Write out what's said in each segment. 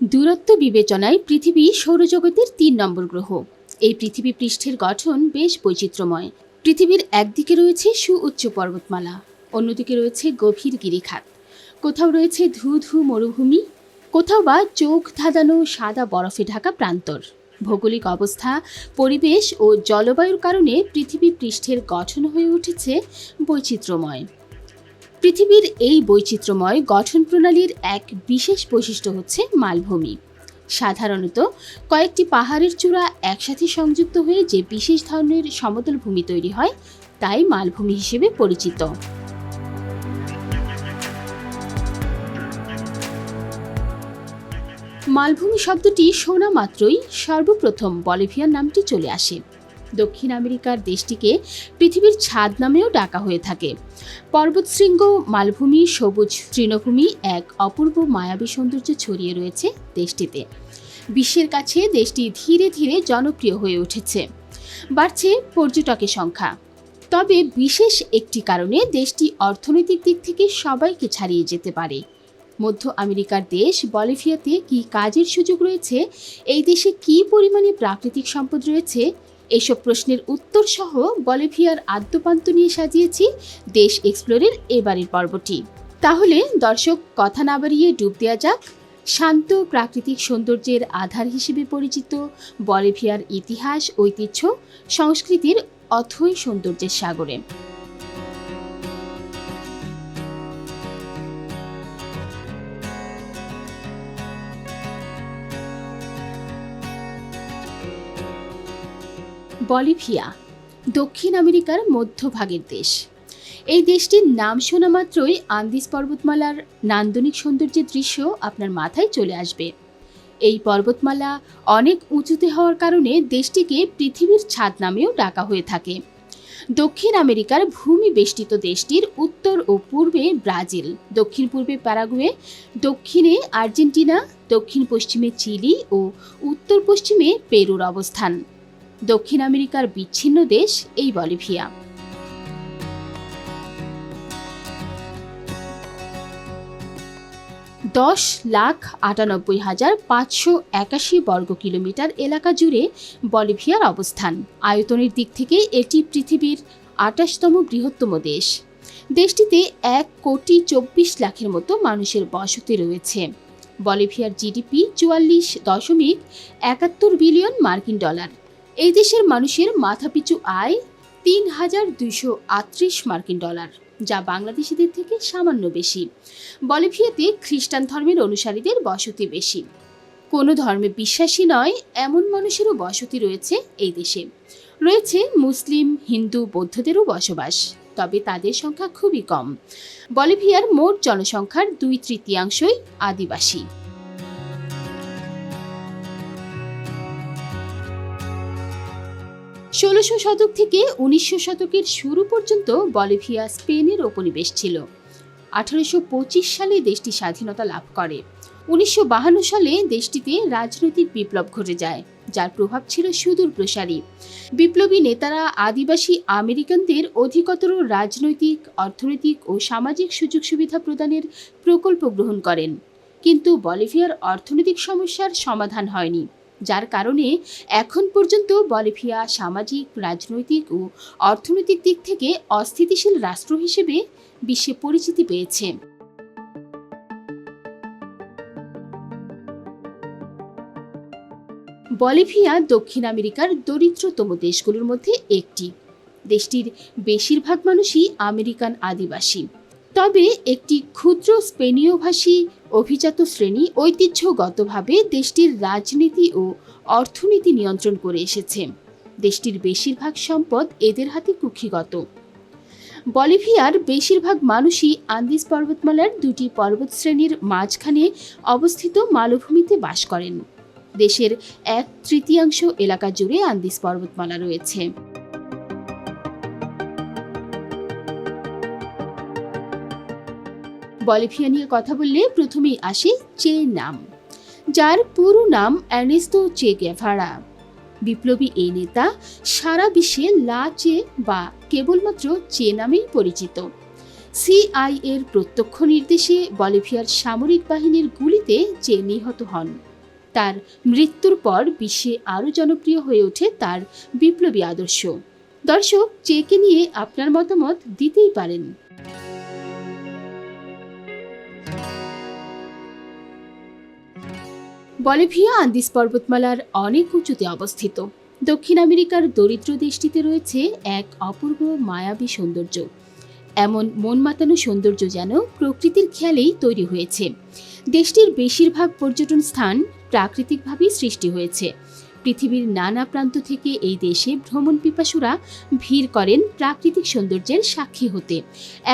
দূরত্ব বিবেচনায় পৃথিবী সৌরজগতের তিন নম্বর গ্রহ। এই পৃথিবী পৃষ্ঠের গঠন বেশ বৈচিত্র্যময়। পৃথিবীর একদিকে রয়েছে সুউচ্চ পর্বতমালা, অন্যদিকে রয়েছে গভীর গিরিখাত। কোথাও রয়েছে ধু ধু মরুভূমি, কোথাও বা চোখ ধাঁধানো সাদা বরফে ঢাকা প্রান্তর। ভৌগোলিক অবস্থা, পরিবেশ ও জলবায়ুর কারণে পৃথিবী পৃষ্ঠের গঠন হয়ে উঠেছে বৈচিত্র্যময়। পৃথিবীর এই বৈচিত্র্যময় গঠন প্রণালীর এক বিশেষ বৈশিষ্ট্য হচ্ছে মালভূমি। সাধারণত কয়েকটি পাহাড়ের চূড়া একসাথে সংযুক্ত হয়ে যে বিশেষ ধরনের সমতল ভূমি তৈরি হয়, তাই মালভূমি হিসেবে পরিচিত। মালভূমি শব্দটি শোনা মাত্রই সর্বপ্রথম বলিভিয়ার নামটি চলে আসে। দক্ষিণ আমেরিকার দেশটিকে পৃথিবীর ছাদ নামেও ডাকা হয়ে থাকে। পর্বতশৃঙ্গ মালভূমি, সবুজ তৃণভূমি এক অপূর্ব মায়াবী সৌন্দর্য ছড়িয়ে রয়েছে দেশটিতে। বিশ্বের কাছে দেশটি ধীরে ধীরে জনপ্রিয় হয়ে উঠেছে। বাড়ছে পর্যটকের সংখ্যা। তবে বিশেষ একটি কারণে দেশটি অর্থনৈতিক দিক থেকে সবাইকে ছাড়িয়ে যেতে পারে। মধ্য আমেরিকার দেশ বলিভিয়াতে কি কাজের সুযোগ রয়েছে? এই দেশে কি পরিমাণে প্রাকৃতিক সম্পদ রয়েছে? এসব প্রশ্নের উত্তর সহ বলিভিয়ার আদ্যপান্ত নিয়ে সাজিয়েছি দেশ এক্সপ্লোরের এবারের পর্বটি। তাহলে দর্শক, কথা না বাড়িয়ে ডুব দেওয়া যাক। শান্ত প্রাকৃতিক সৌন্দর্যের আধার হিসেবে পরিচিত বলিভিয়ার ইতিহাস, ঐতিহ্য, সংস্কৃতির অথই সৌন্দর্যের সাগরে। বলিভিয়া, দক্ষিণ আমেরিকার মধ্যভাগের দেশ। এই দেশটির নাম শোনা মাত্রই আন্দিস পর্বতমালার নান্দনিক সৌন্দর্যের দৃশ্য আপনার মাথায় চলে আসবে। এই পর্বতমালা অনেক উঁচুতে হওয়ার কারণে দেশটিকে পৃথিবীর ছাদ নামেও ডাকা হয়ে থাকে। দক্ষিণ আমেরিকার ভূমি বেষ্টিত দেশটির উত্তর ও পূর্বে ব্রাজিল, দক্ষিণ পূর্বে প্যারাগুয়ে, দক্ষিণে আর্জেন্টিনা, দক্ষিণ পশ্চিমে চিলি ও উত্তর পশ্চিমে পেরুর অবস্থান। দক্ষিণ আমেরিকার বিচ্ছিন্ন দেশ এই বলিভিয়া। দশ লাখ আটানব্বই হাজার পাঁচশো একাশি বর্গ কিলোমিটার এলাকা জুড়ে বলিভিয়ার অবস্থান। আয়তনের দিক থেকে এটি পৃথিবীর আটাশতম বৃহত্তম দেশ। দেশটিতে এক কোটি চব্বিশ লাখের মতো মানুষের বসতি রয়েছে। বলিভিয়ার জিডিপি চুয়াল্লিশ দশমিক একাত্তর বিলিয়ন মার্কিন ডলার। এই দেশের মানুষের মাথাপিছু আয় তিন হাজার দুইশো আটত্রিশ মার্কিন ডলার, যা বাংলাদেশিদের থেকে সামান্য বেশি। বলিভিয়াতে খ্রিস্টান ধর্মের অনুসারীদের বসতি বেশি। কোনো ধর্মে বিশ্বাসী নয়, এমন মানুষেরও বসতি রয়েছে এই দেশে। রয়েছে মুসলিম, হিন্দু, বৌদ্ধদেরও বসবাস, তবে তাদের সংখ্যা খুবই কম। বলিভিয়ার মোট জনসংখ্যার দুই তৃতীয়াংশই আদিবাসী। ষোলোশো শতক থেকে উনিশশো শতকের শুরু পর্যন্ত বলিভিয়া স্পেনের উপনিবেশ ছিল। আঠারোশো পঁচিশ সালে দেশটি স্বাধীনতা লাভ করে। উনিশশো সালে দেশটিতে রাজনৈতিক বিপ্লব ঘটে যায়, যার প্রভাব ছিল সুদূর প্রসারী। বিপ্লবী নেতারা আদিবাসী আমেরিকানদের অধিকতর রাজনৈতিক, অর্থনৈতিক ও সামাজিক সুযোগ সুবিধা প্রদানের প্রকল্প গ্রহণ করেন। কিন্তু বলিভিয়ার অর্থনৈতিক সমস্যার সমাধান হয়নি। যার কারণে এখন পর্যন্ত বলিভিয়া সামাজিক, রাজনৈতিক ও অর্থনৈতিক দিক থেকে অস্থিতিশীল রাষ্ট্র হিসেবে বিশ্বে পরিচিতি পেয়েছে। বলিভিয়া দক্ষিণ আমেরিকার দরিদ্রতম দেশগুলোর মধ্যে একটি। দেশটির বেশিরভাগ মানুষই আমেরিকান আদিবাসী। তবে একটি ক্ষুদ্র স্পেনীয় ভাষী অভিজাত শ্রেণি ঐতিহ্যগতভাবে দেশটির রাজনীতি ও অর্থনীতি নিয়ন্ত্রণ করে এসেছে। দেশটির বেশিরভাগ সম্পদ এদের হাতে কুক্ষিগত। বলিভিয়ার বেশিরভাগ মানুষই আন্দিস পর্বতমালার দুটি পর্বত শ্রেণির মাঝখানে অবস্থিত মালভূমিতে বাস করেন। দেশের এক তৃতীয়াংশ এলাকা জুড়ে আন্দিস পর্বতমালা রয়েছে। বলিভিয়া নিয়ে কথা বললে প্রথমেই আসে চে নাম, যার পুরো নাম অ্যানেস্তো চে গেভারা। বিপ্লবী এই নেতা সারা বিশ্বে লা চে বা কেবলমাত্র চে নামেই পরিচিত। সিআই এর প্রত্যক্ষ নির্দেশে বলিভিয়ার সামরিক বাহিনীর গুলিতে যে নিহত হন। তার মৃত্যুর পর বিশ্বে আরও জনপ্রিয় হয়ে ওঠে তার বিপ্লবী আদর্শ। দর্শক চেকে নিয়ে আপনার মতামত দিতেই পারেন। বলিভিয়া আন্দিস পর্বতমালার অনেক উঁচুতে অবস্থিত। দক্ষিণ আমেরিকার দরিদ্র দেশটিতে রয়েছে এক অপূর্ব মায়াবী সৌন্দর্য। এমন মন মাতানো সৌন্দর্য যেন প্রকৃতির খেয়ালেই তৈরি হয়েছে। দেশটির বেশিরভাগ পর্যটন স্থান প্রাকৃতিকভাবেই সৃষ্টি হয়েছে। পৃথিবীর নানা প্রান্ত থেকে এই দেশে ভ্রমণ পিপাসুরা ভিড় করেন প্রাকৃতিক সৌন্দর্যের সাক্ষী হতে।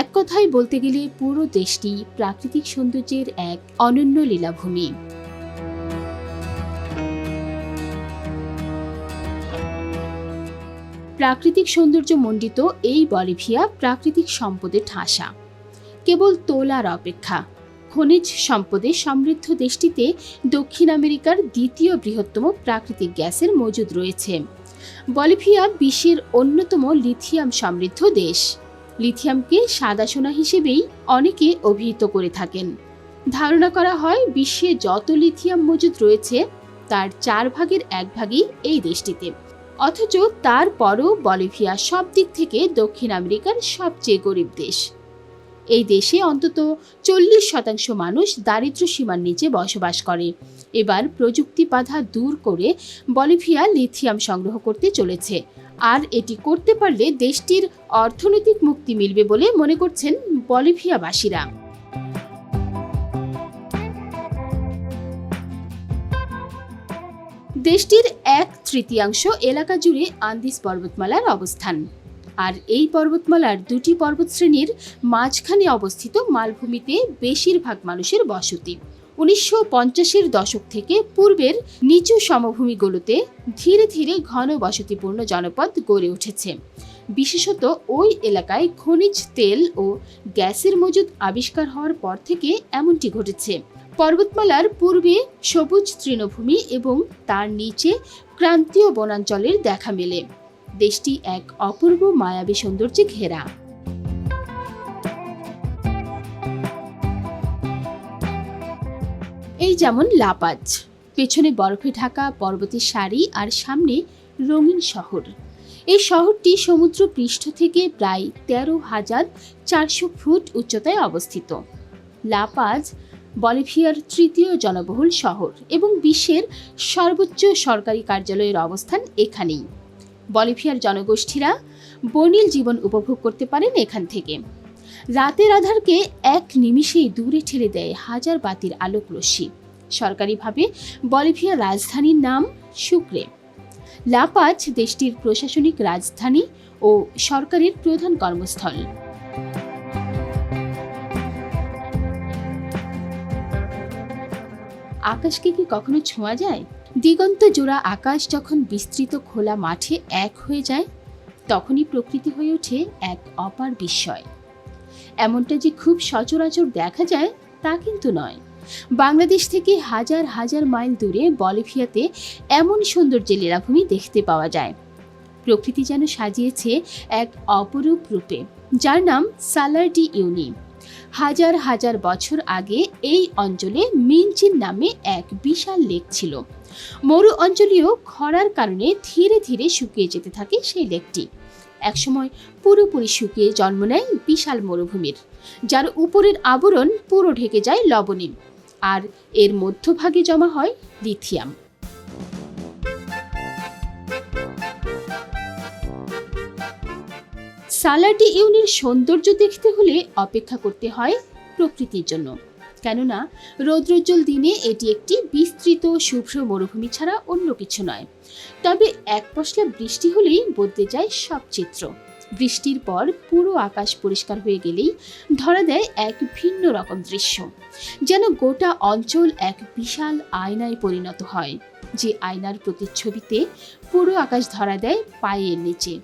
এক কথায় বলতে গেলে পুরো দেশটি প্রাকৃতিক সৌন্দর্যের এক অনন্য লীলাভূমি। প্রাকৃতিক সৌন্দর্য মণ্ডিত এই বলিভিয়া প্রাকৃতিক সম্পদে ঠাসা। কেবল তোলার অপেক্ষা। খনিজ সম্পদে সমৃদ্ধ দেশটিতে দক্ষিণ আমেরিকার দ্বিতীয় বৃহত্তম প্রাকৃতিক গ্যাসের মজুদ রয়েছে। বলিভিয়া বিশ্বের অন্যতম লিথিয়াম সমৃদ্ধ দেশ। লিথিয়ামকে সাদা সোনা হিসেবেই অনেকে অভিহিত করে থাকেন। ধারণা করা হয়, বিশ্বে যত লিথিয়াম মজুদ রয়েছে, তার চার ভাগের এক ভাগই এই দেশটিতে। অথচ তারপরও বলিভিয়া সব দিক থেকে দক্ষিণ আমেরিকার সবচেয়ে গরিব দেশ। এই দেশে অন্তত চল্লিশ শতাংশ মানুষ দারিদ্র্য সীমার নিচে বসবাস করে। এবার প্রযুক্তি বাধা দূর করে বলিভিয়া লিথিয়াম সংগ্রহ করতে চলেছে। আর এটি করতে পারলে দেশটির অর্থনৈতিক মুক্তি মিলবে বলে মনে করছেন বলিভিয়াবাসীরা। দেশটির এক তৃতীয়াংশ এলাকা জুড়ে আন্দিস পর্বতমালার অবস্থান। আর এই পর্বতমালার দুটি পর্বতশ্রেণীর মাঝখানে অবস্থিত মালভূমিতে বেশিরভাগ মানুষের বসতি। উনিশশো পঞ্চাশের দশক থেকে পূর্বের নিচু সমভূমিগুলোতে ধীরে ধীরে ঘন বসতিপূর্ণ জনপদ গড়ে উঠেছে। বিশেষত ওই এলাকায় খনিজ তেল ও গ্যাসের মজুদ আবিষ্কার হওয়ার পর থেকে এমনটি ঘটেছে। পর্বতমালার পূর্বে সবুজ তৃণভূমি এবং তার নিচে ক্রান্তীয় বনাঞ্চলের দেখা মেলে। দেশটি এক অপূর্ব মায়াবী সৌন্দর্যে ঘেরা। এই যেমন লাপাজ, পেছনে বরফে ঢাকা পর্বতের সারি আর সামনে রঙিন শহর। এই শহরটি সমুদ্র পৃষ্ঠ থেকে প্রায় তেরো হাজার চারশো ফুট উচ্চতায় অবস্থিত। লাপাজ বলিভিয়ার তৃতীয় জনবহুল শহর এবং বিশ্বের সর্বোচ্চ সরকারি কার্যালয়ের অবস্থান এখানেই। বলিভিয়ার জনগোষ্ঠীরা বর্ণিল জীবন উপভোগ করতে পারেন এখান থেকে। রাতের আধারকে এক নিমিষেই দূরে ঠেলে দেয় হাজার বাতির আলোক রশ্মি। সরকারিভাবে বলিভিয়ার রাজধানীর নাম সুক্রে লাপাজ দেশটির প্রশাসনিক রাজধানী ও সরকারের প্রধান কর্মস্থল। আকাশকে কি কখনো ছোঁয়া যায়? দিগন্ত জোড়া আকাশ যখন বিস্তৃত খোলা মাঠে এক হয়ে যায়, তখনই প্রকৃতি হয়ে ওঠে এক অপার বিস্ময়। এমনটা যে খুব সচরাচর দেখা যায়, তা কিন্তু নয়। বাংলাদেশ থেকে হাজার হাজার মাইল দূরে বলিভিয়াতে এমন সৌন্দর্যের লীলাভূমি দেখতে পাওয়া যায়। প্রকৃতি যেন সাজিয়েছে এক অপরূপ রূপে, যার নাম সালার ডি ইউনি। হাজার হাজার বছর আগে এই অঞ্চলে মিনচিন নামে এক বিশাল লেক ছিল। মরু অঞ্চলীয় খরার কারণে ধীরে ধীরে শুকিয়ে যেতে থাকে সেই লেকটি। একসময় পুরোপুরি শুকিয়ে জন্ম নেয় বিশাল মরুভূমির, যার উপরের আবরণ পুরো ঢেকে যায় লবণে আর এর মধ্যভাগে জমা হয় লিথিয়াম। সালাটি ইউনির সৌন্দর্য দেখতে হলে অপেক্ষা করতে হয় প্রকৃতির জন্য। কেননা, রৌদ্রোজ্জ্বল দিনে এটি একটি বিস্তৃত, শুভ্র মরুভূমি ছাড়া অন্য কিছু নয়। তবে এক পশলা বৃষ্টি হলেই বদলে যায় সব চিত্র। বৃষ্টির পর পুরো আকাশ পরিষ্কার হয়ে গেলেই ধরা দেয় এক ভিন্ন রকম দৃশ্য, যেন গোটা অঞ্চল এক বিশাল আয়নায় পরিণত হয়, যে আয়নার প্রতিচ্ছবিতে পুরো আকাশ ধরা দেয় পায়ের নিচে।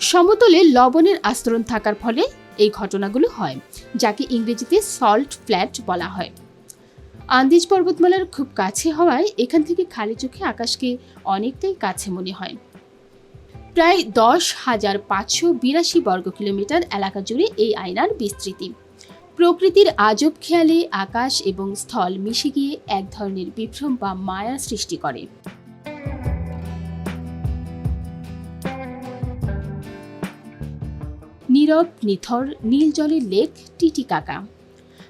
সমতলে লবণের আস্তরণ থাকার ফলে এই ঘটনাগুলো হয়, যাকে ইংরেজিতে সল্ট ফ্ল্যাট বলা হয়। আন্দিজ পর্বতমালার খুব কাছে হওয়ায় এখান থেকে খালি চোখে আকাশকে অনেকটাই কাছে মনে হয়। প্রায় দশ হাজার পাঁচশো বিরাশি বর্গ কিলোমিটার এলাকা জুড়ে এই আয়নার বিস্তৃতি। প্রকৃতির আজব খেয়ালে আকাশ এবং স্থল মিশে গিয়ে এক ধরনের বিভ্রম বা মায়ার সৃষ্টি করে। নীরব, নিথর, নীল জলের লেক টিটিকাকা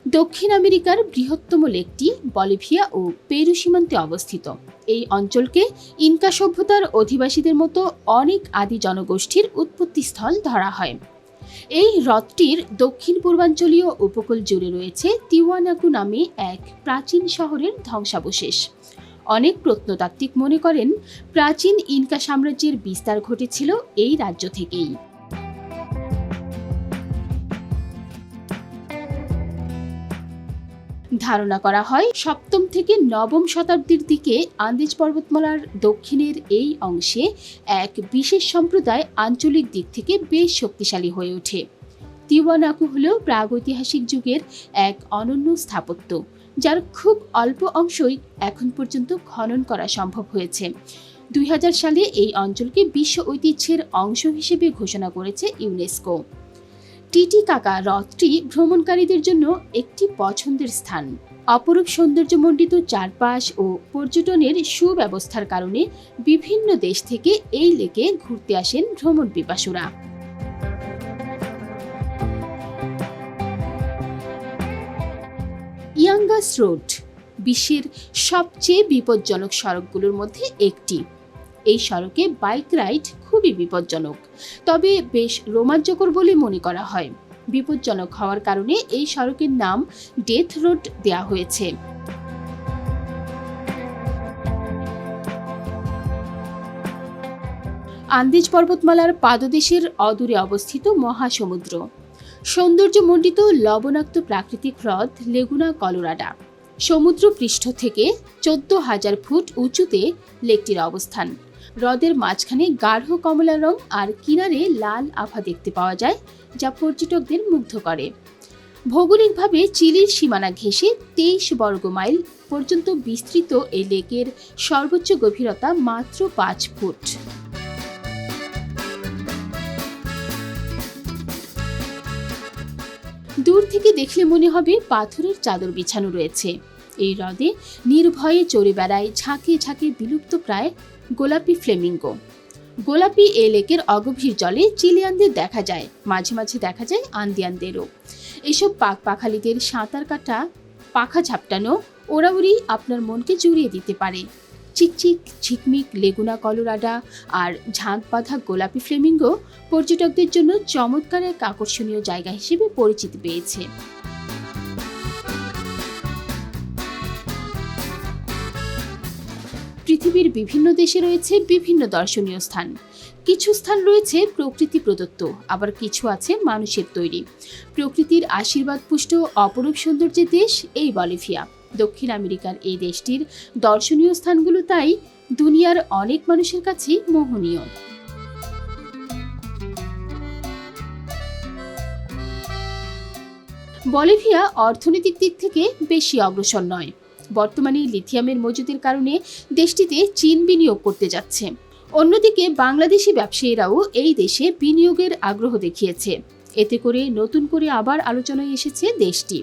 দক্ষিণ আমেরিকার বৃহত্তম লেকটি বলিভিয়া ও পেরু সীমান্তে অবস্থিত। এই অঞ্চলকে ইনকা সভ্যতার অধিবাসীদের মতো অনেক আদি জনগোষ্ঠীর উৎপত্তিস্থল ধরা হয়। এই হ্রদটির দক্ষিণ পূর্বাঞ্চলীয় উপকূল জুড়ে রয়েছে তিওয়ানাকু নামে এক প্রাচীন শহরের ধ্বংসাবশেষ। অনেক প্রত্নতাত্ত্বিক মনে করেন, প্রাচীন ইনকা সাম্রাজ্যের বিস্তার ঘটেছিল এই রাজ্য থেকেই। ধারণা করা হয়, সপ্তম থেকে নবম শতাব্দীর দিকে আন্দিজ পর্বতমালার দক্ষিণের এই অংশে এক বিশেষ সম্প্রদায় আঞ্চলিক দিক থেকে বেশ শক্তিশালী হয়ে ওঠে। তিওয়ানাকু হল প্রাগৈতিহাসিক যুগের এক অনন্য স্থাপত্য, যার খুব অল্প অংশই এখন পর্যন্ত খনন করা সম্ভব হয়েছে। দুই হাজার সালে এই অঞ্চলকে বিশ্ব ঐতিহ্যের অংশ হিসেবে ঘোষণা করেছে ইউনেস্কো। টিটিকাকা হ্রদটি ভ্রমণকারীদের জন্য একটি পছন্দের স্থান। অপরূপ সৌন্দর্যমণ্ডিত চারপাশ ও পর্যটনের সুব্যবস্থার কারণে বিভিন্ন দেশ থেকে এই লেকে ঘুরতে আসেন ভ্রমণ পিপাসুরা। ইয়াঙ্গাস রোড, বিশ্বের সবচেয়ে বিপজ্জনক সড়কগুলোর মধ্যে একটি। এই সড়কে বাইক রাইড খুবই বিপজ্জনক। তবে বেশ রোমাঞ্চকর বলে মনে করা হয়। বিপজ্জনক হওয়ার কারণে এই সড়কের নাম ডেথ রোড দেয়া হয়েছে। আন্দিজ পর্বতমালার পাদদেশের অদূরে অবস্থিত মহাসমুদ্র। সৌন্দর্যমণ্ডিত লবণাক্ত প্রাকৃতিক হ্রদ লেগুনা, কলোরাডা। সমুদ্র পৃষ্ঠ থেকে চোদ্দ হাজার ফুট উঁচুতে লেকটির অবস্থান। হ্রদের মাঝখানে গাঢ় কমলা রং আর কিনারে লাল আভা দেখতে পাওয়া যায়, যা পর্যটকদের মুগ্ধ করে। ভৌগোলিকভাবে চিলির সীমানা ঘেঁষে তেইশ বর্গ মাইল পর্যন্ত বিস্তৃত এই লেকের সর্বোচ্চ গভীরতা মাত্র পাঁচ ফুট। দূর থেকে দেখলে মনে হবে পাথরের চাদর বিছানো রয়েছে। এই হ্রদে নির্ভয়ে চড়ে বেড়ায় ঝাঁকে ঝাঁকে বিলুপ্ত প্রায় গোলাপি ফ্লেমিঙ্গো। গোলাপি এ লেকের অগভীর জলে চিলিয়ানদের দেখা যায়, মাঝে মাঝে দেখা যায় আন্দিয়ানদেরও। এসব পাক পাখালিদের সাঁতার কাটা, পাখা ঝাপটানো ওরাউরি আপনার মনকে জুড়িয়ে দিতে পারে। চিকচিক ঝিকমিক, লেগুনা কলোরাডা আর ঝাঁক বাঁধা গোলাপি ফ্লেমিঙ্গো পর্যটকদের জন্য চমৎকার এক আকর্ষণীয় জায়গা হিসেবে পরিচিতি পেয়েছে। পৃথিবীর বিভিন্ন দেশে রয়েছে বিভিন্ন দর্শনীয় স্থান। কিছু স্থান রয়েছে প্রকৃতি প্রদত্ত, আবার কিছু আছে মানুষের তৈরি। প্রকৃতির আশীর্বাদ পুষ্ট অপরূপ সৌন্দর্যের দেশ এই বলিভিয়া। দক্ষিণ আমেরিকার এই দেশটির দর্শনীয় স্থানগুলো তাই দুনিয়ার অনেক মানুষের কাছেই মোহনীয়। বলিভিয়া অর্থনৈতিক দিক থেকে বেশি অগ্রসর নয়। বর্তমানে লিথিয়ামের মজুদের কারণে দেশটিতে চীন বিনিয়োগ করতে যাচ্ছে। অন্যদিকে বাংলাদেশি ব্যবসায়ীরাও এই দেশে বিনিয়োগের আগ্রহ দেখিয়েছে। এতে করে নতুন করে আবার আলোচনায় এসেছে দেশটি।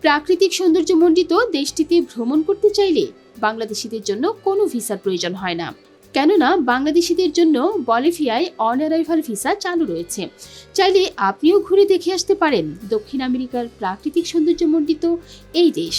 প্রাকৃতিক সৌন্দর্যমণ্ডিত দেশটিতে ভ্রমণ করতে চাইলে বাংলাদেশিদের জন্য কোনো ভিসার প্রয়োজন হয় না। কেননা বাংলাদেশিদের জন্য বলিভিয়ায় অন অ্যারাইভাল ভিসা চালু রয়েছে। চাইলে আপনিও ঘুরে দেখে আসতে পারেন দক্ষিণ আমেরিকার প্রাকৃতিক সৌন্দর্যমণ্ডিত এই দেশ।